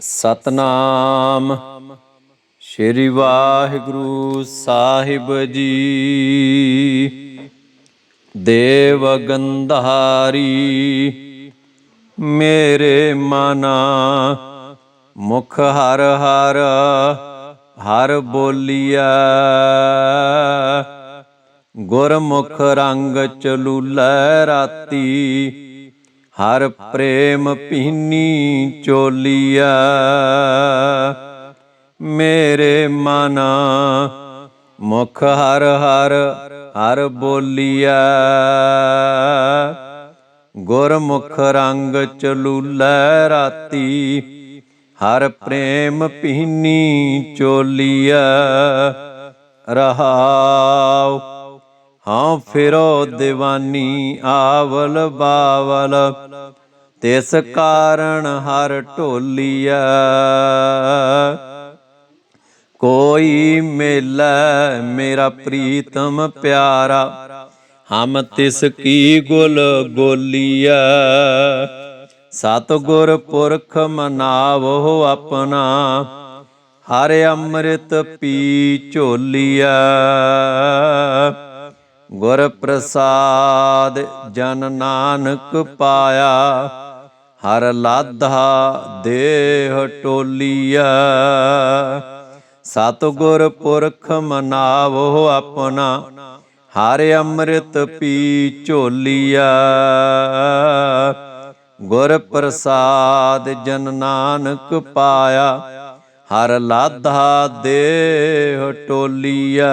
ਸਤਨਾਮ। ਸ਼੍ਰੀ ਵਾਹਿਗੁਰੂ ਸਾਹਿਬ ਜੀ। ਦੇਵ ਗੰਧਾਰੀ, ਮੇਰੇ ਮਨਾ ਮੁਖ ਹਰ ਹਰ ਹਰ ਬੋਲੀਆ ਗੁਰਮੁਖ ਰੰਗ ਚਲੂਲੇ ਰਾਤੀ। ਹਰ ਪ੍ਰੇਮ ਪੀਨੀ ਚੋਲੀਆ। ਮੇਰੇ ਮਨ ਮੁਖ ਹਰ ਹਰ ਹਰ ਬੋਲੀਆ। ਗੁਰਮੁਖ ਰੰਗ ਚਲੂਲੇ ਰਾਤੀ, ਹਰ ਪ੍ਰੇਮ ਪੀਨੀ ਚੋਲੀਆ। ਰਹਾਉ ਹਾਂ, ਫਿਰੋ ਦੀਵਾਨੀ ਆਵਲ ਬਾਵਲ। ਤਿਸ ਕਾਰਣ ਹਰ ਢੋਲੀਆ ਕੋਈ ਮਿਲੈ ਮੇਰਾ ਪ੍ਰੀਤਮ ਪਿਆਰਾ, ਹਮ ਤਿਸ ਕੀ ਗੁਲ ਗੋਲੀਆ ਸਤਿਗੁਰ ਪੁਰਖ ਮਨਾਵੋ ਆਪਣਾ, ਹਰ ਅੰਮ੍ਰਿਤ ਪੀ ਝੋਲੀਆ ਗੁਰ ਪ੍ਰਸਾਦ ਜਨ ਨਾਨਕ ਪਾਇਆ, ਹਰ ਲਾਧਾ ਦੇਹ ਟੋਲੀਆ ਸਤਿਗੁਰ ਪੁਰਖ ਮਨਾਵੋ ਆਪਣਾ, ਹਰ ਅੰਮ੍ਰਿਤ ਪੀ ਝੋਲੀਆ ਗੁਰ ਪ੍ਰਸਾਦ ਜਨ ਨਾਨਕ ਪਾਇਆ, ਹਰ ਲਾਧਾ ਦੇਹ ਟੋਲੀਆ